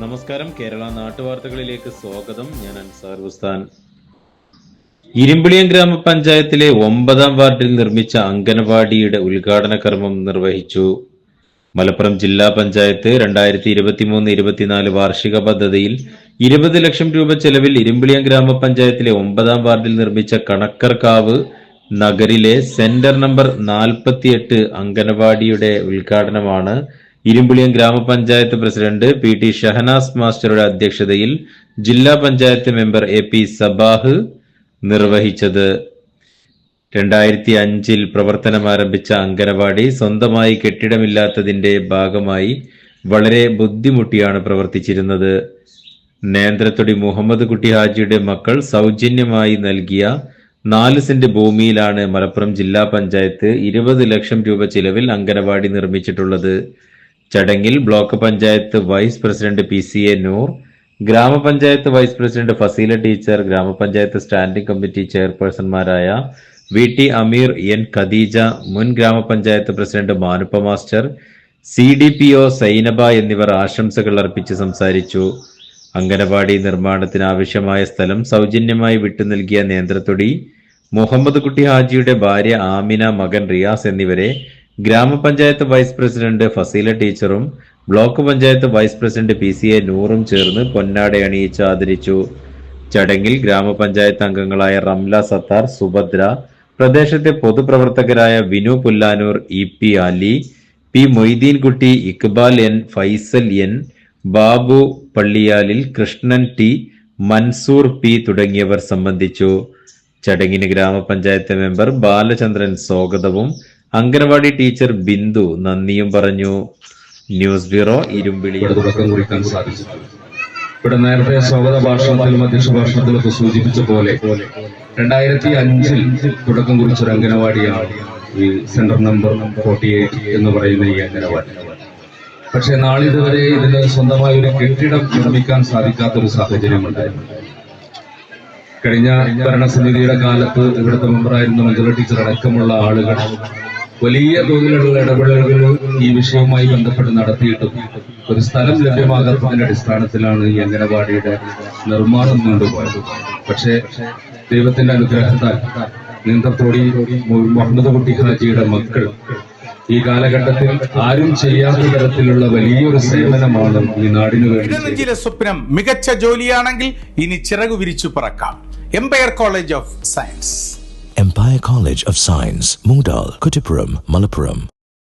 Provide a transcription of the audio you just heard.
നമസ്കാരം. കേരള നാട്ടുവാർത്തകളിലേക്ക് സ്വാഗതം. ഞാൻ അൻസാർ ബുസ്താൻ ഇരുമ്പിളിയം ഗ്രാമപഞ്ചായത്തിലെ ഒമ്പതാം വാർഡിൽ നിർമ്മിച്ച അംഗനവാടിയുടെ ഉദ്ഘാടന കർമ്മം നിർവഹിച്ചു. മലപ്പുറം ജില്ലാ പഞ്ചായത്ത് രണ്ടായിരത്തി ഇരുപത്തിമൂന്ന് ഇരുപത്തിനാല് വാർഷിക പദ്ധതിയിൽ ഇരുപത് ലക്ഷം രൂപ ചെലവിൽ ഇരുമ്പിളിയം ഗ്രാമപഞ്ചായത്തിലെ ഒമ്പതാം വാർഡിൽ നിർമ്മിച്ച കണക്കർക്കാവ് നഗരിലെ സെന്റർ നമ്പർ നാൽപ്പത്തിയെട്ട് അംഗനവാടിയുടെ ഉദ്ഘാടനമാണ് ഇരുമ്പിളിയം ഗ്രാമപഞ്ചായത്ത് പ്രസിഡന്റ് പി ടി ഷഹനാസ് മാസ്റ്ററുടെ അധ്യക്ഷതയിൽ ജില്ലാ panchayat member A P Sabah നിർവഹിച്ചത്. രണ്ടായിരത്തി അഞ്ചിൽ പ്രവർത്തനം ആരംഭിച്ച അംഗനവാടി സ്വന്തമായി കെട്ടിടമില്ലാത്തതിന്റെ ഭാഗമായി വളരെ ബുദ്ധിമുട്ടിയാണ് പ്രവർത്തിച്ചിരുന്നത്. നേന്ത്രത്തൊടി മുഹമ്മദ് കുട്ടി ഹാജിയുടെ മക്കൾ സൗജന്യമായി നൽകിയ നാല് സെന്റ് ഭൂമിയിലാണ് മലപ്പുറം ജില്ലാ പഞ്ചായത്ത് ഇരുപത് ലക്ഷം രൂപ ചിലവിൽ അംഗനവാടി നിർമ്മിച്ചിട്ടുള്ളത്. ചടങ്ങിൽ block panchayat vice president P C A Noor ഗ്രാമപഞ്ചായത്ത് വൈസ് പ്രസിഡന്റ് ഫസീല ടീച്ചർ ഗ്രാമപഞ്ചായത്ത് standing committee ചെയർപേഴ്സൺമാരായ V T Ameer N Khadeeja മുൻ ഗ്രാമപഞ്ചായത്ത് president Manuppa master C D P O Sainaba എന്നിവർ ആശംസകൾ അർപ്പിച്ച് സംസാരിച്ചു. അംഗനവാടി നിർമ്മാണത്തിന് ആവശ്യമായ സ്ഥലം സൗജന്യമായി വിട്ടു നൽകിയ നേന്ത്രത്തൊടി മുഹമ്മദ് കുട്ടി ഹാജിയുടെ ഭാര്യ ആമിന മകൻ റിയാസ് എന്നിവരെ ഗ്രാമപഞ്ചായത്ത് വൈസ് പ്രസിഡന്റ് ഫസീല ടീച്ചറും block panchayat vice president P C A നൂറും ചേർന്ന് പൊന്നാട അണിയിച്ച് ആദരിച്ചു. ചടങ്ങിൽ ഗ്രാമപഞ്ചായത്ത് അംഗങ്ങളായ റംല സത്താർ സുഭദ്ര പ്രദേശത്തെ പൊതുപ്രവർത്തകരായ Vinu Pullanur E P Ali P Moideenkutty Iqbal N Faisal N Babu Palliyalil Krishnan T Mansoor P തുടങ്ങിയവർ സംബന്ധിച്ചു. ചടങ്ങിന് ഗ്രാമപഞ്ചായത്ത് മെമ്പർ ബാലചന്ദ്രൻ സ്വാഗതവും അംഗനവാടി ടീച്ചർ ബിന്ദു നന്ദിയും പറഞ്ഞു. ന്യൂസ് ബ്യൂറോ ഇരുമ്പിളി കുറിക്കാൻ സാധിച്ചു ഇവിടെ നേരത്തെ സ്വാഗത ഭാഷണത്തിലും അധ്യക്ഷ ഭാഷണത്തിലൊക്കെ സൂചിപ്പിച്ച പോലെ രണ്ടായിരത്തി അഞ്ചിൽ തുടക്കം കുറിച്ച ഒരു അംഗനവാടിയാണ് ഈ സെന്റർ നമ്പർ ഫോർട്ടി എയ്റ്റ് എന്ന് പറയുന്ന ഈ അംഗനവാടി. പക്ഷെ നാളിതുവരെ ഇതിന് സ്വന്തമായ ഒരു കെട്ടിടം നിർമ്മിക്കാൻ സാധിക്കാത്ത ഒരു സാഹചര്യം ഉണ്ടായിരുന്നു. കഴിഞ്ഞ ഭരണസമിതിയുടെ കാലത്ത് ഇവിടുത്തെ മെമ്പറായിരുന്ന മഞ്ജുള ടീച്ചർ അടക്കമുള്ള ആളുകൾ വലിയ തോതിലുള്ള ഇടപെടലുകൾ ഈ വിഷയവുമായി ബന്ധപ്പെട്ട് നടത്തിയിട്ടും ഒരു സ്ഥലം ലഭ്യമാകാത്തതിന്റെ അടിസ്ഥാനത്തിലാണ് ഈ അംഗനവാടിയുടെ നിർമ്മാണം നീണ്ടുപോയത്. പക്ഷേ ദൈവത്തിന്റെ അനുഗ്രഹത്താൽ നീന്തത്തോടി മുഹമ്മദ് കുട്ടി ഹാജിയുടെ മക്കൾ ഈ കാലഘട്ടത്തിൽ ആരും ചെയ്യാത്ത തരത്തിലുള്ള വലിയൊരു സേവനമാണ് ഈ നാടിനു വേണ്ടി. സ്വപ്നം മികച്ച ജോലിയാണെങ്കിൽ ഇനി ചിറകു വിരിച്ചു പറക്കാം. Empire College of Science Empire College of Science, Moondal, Kuttipuram, Malappuram.